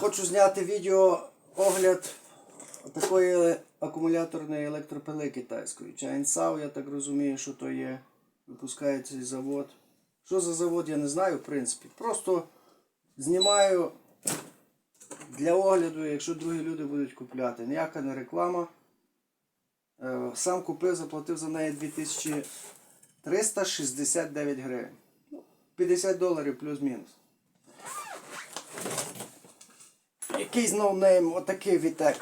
Хочу зняти відео огляд такої акумуляторної електропили китайської. Чайнсау, я так розумію, що то є. Випускає цей завод. Що за завод, я не знаю, в принципі. Просто знімаю для огляду, якщо другі люди будуть купляти. Ніяка не реклама. Е, Сам купив, заплатив за неї 2369 гривень. Ну, 50 доларів плюс-мінус. Якийсь ноунейм, отакий вітек.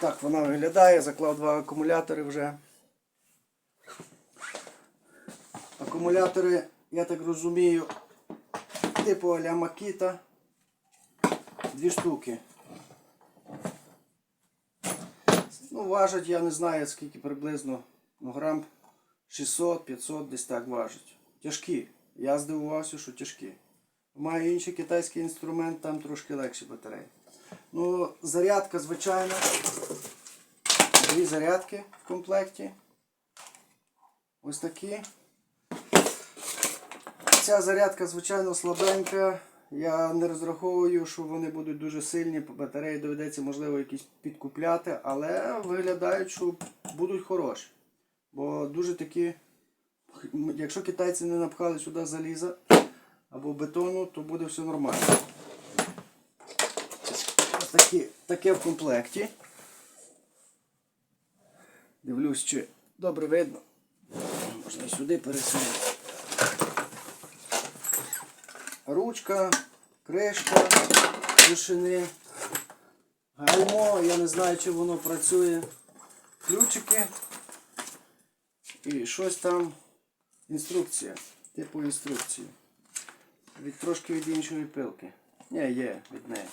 Так вона виглядає, заклав два акумулятори вже. Акумулятори, я так розумію, типу а-ля Макіта. Дві штуки. Ну, важать, я не знаю скільки приблизно. Ну, грам 600-500 десь так важать. Тяжкі. Я здивувався, що тяжкі. Маю інший китайський інструмент, там трошки легші батареї. Ну, зарядка, звичайно. Дві зарядки в комплекті. Ось такі. Ця зарядка, звичайно, слабенька. Я не розраховую, що вони будуть дуже сильні, батареї доведеться, можливо, якісь підкупляти, але виглядають, що будуть хороші. Бо дуже такі, якщо китайці не напхали сюди заліза або бетону, то буде все нормально. Ось такі, таке в комплекті. Дивлюсь, чи добре видно. Можна сюди пересунути. Ручка, кришка, рушини, гальмо, я не знаю, чи воно працює. Ключики і щось там. Інструкція. Типу інструкції. Від трошки від іншої пилки. Ні, є від неї.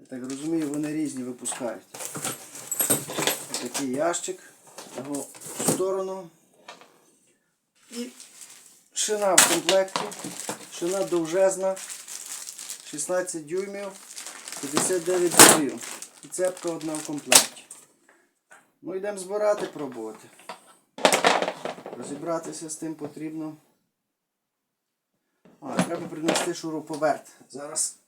Я так розумію, вони різні випускають. Такий ящик. Його в сторону. І шина в комплекті. Шина довжезна. 16 дюймів, 59 дюймів. І цепка одна в комплекті. Ну йдемо збирати, пробувати. Розібратися з тим потрібно. А, треба принести шуруповерт. Зараз